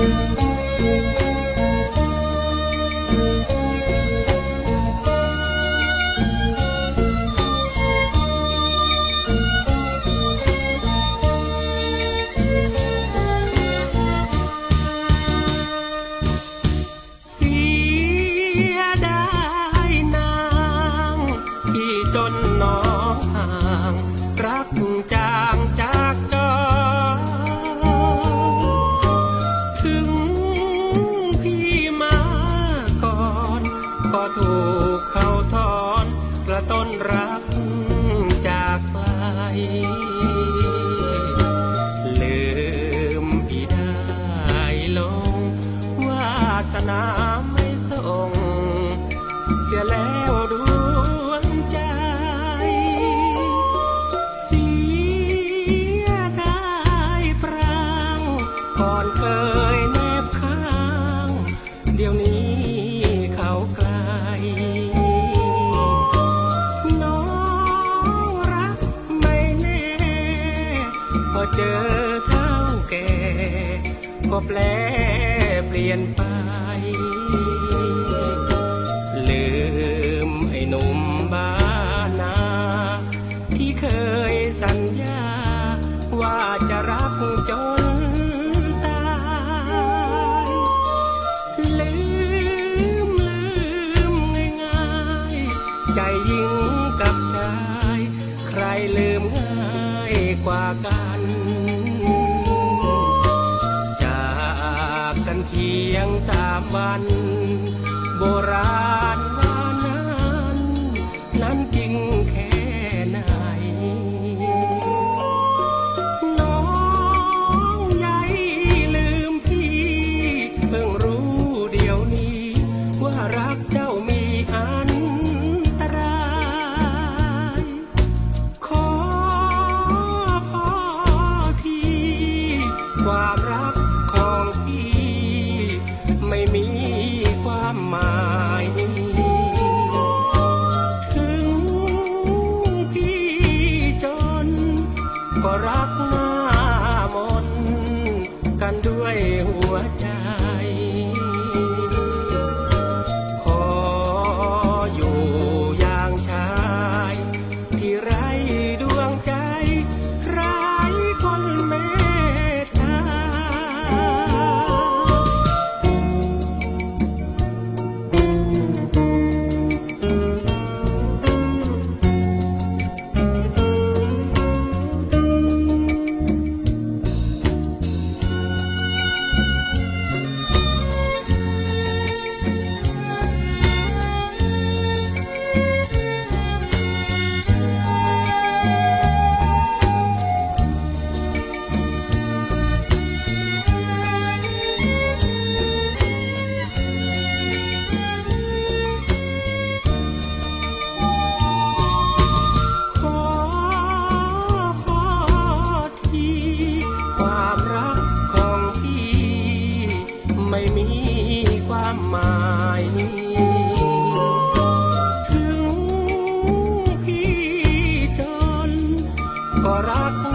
Música ถูกเขาทอนกระต้นรักจากไกลลืมพี่ได้ลงวาสนาไม่ส่ง เสียแล้วดู เจอเท่าแก่ก็แปลเปลี่ยนไปลืมไอ้หนุ่มบ้านนา ที่เคยสัญญา ว่าจะรักจนตายลืมลืมง่ายๆใจยิ่งกับชาย ใครลืมง่าย กว่ากัน จากกันเพียงสามวัน ก็รัก for